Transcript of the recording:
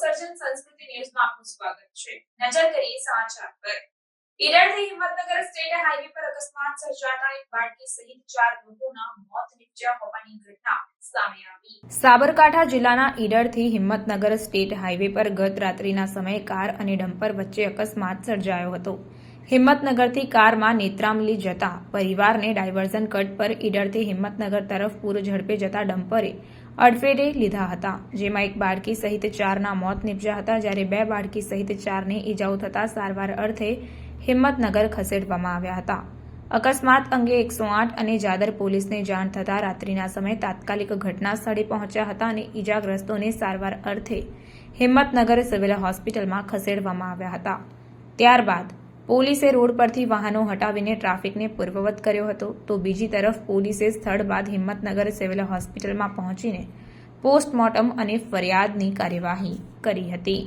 ન્યૂઝમાં આપનું સ્વાગત છે. નજર કરીએ સમાચાર પર. ઈડરથી હિંમતનગર સ્ટેટ હાઈવે પર અકસ્માત સર્જાતા એક બાળકી સહિત ચાર લોકોના મોત નિપજ્યા હોવાની ઘટના સાબરકાંઠા જિલ્લાના ઈડરથી હિંમતનગર સ્ટેટ હાઈવે પર ગત રાત્રિના સમયે કાર અને ડમ્પર વચ્ચે અકસ્માત સર્જાયો હતો. હિંમતનગરથી કારમાં નેત્રામલી જતા પરિવારને ડાયવર્ઝન કટ પર ઈડરથી હિંમતનગર તરફ પૂર ઝડપે જતા ડમ્પરે અડફેટે લીધા હતા, જેમાં એક બાળકી સહિત ચારના મોત નીપજ્યા હતા. જ્યારે બે બાળકી સહિત ચારને ઈજાઓ થતા સારવાર અર્થે હિંમતનગર ખસેડવામાં આવ્યા હતા. અકસ્માત અંગે એકસો આઠ અને જાદર પોલીસને જાણ થતાં રાત્રિના સમયે તાત્કાલિક ઘટના સ્થળે પહોંચ્યા હતા અને ઈજાગ્રસ્તોને સારવાર અર્થે હિંમતનગર સિવિલ હોસ્પિટલમાં ખસેડવામાં આવ્યા હતા. ત્યારબાદ પોલીસે રોડ પરથી વાહનો હટાવીને ટ્રાફિકને પૂર્વવત કર્યો હતો. તો બીજી તરફ પોલીસે સ્થળ બાદ હિંમતનગર સિવિલ હોસ્પિટલમાં પહોંચીને પોસ્ટમોર્ટમ અને ફરિયાદની કાર્યવાહી કરી હતી.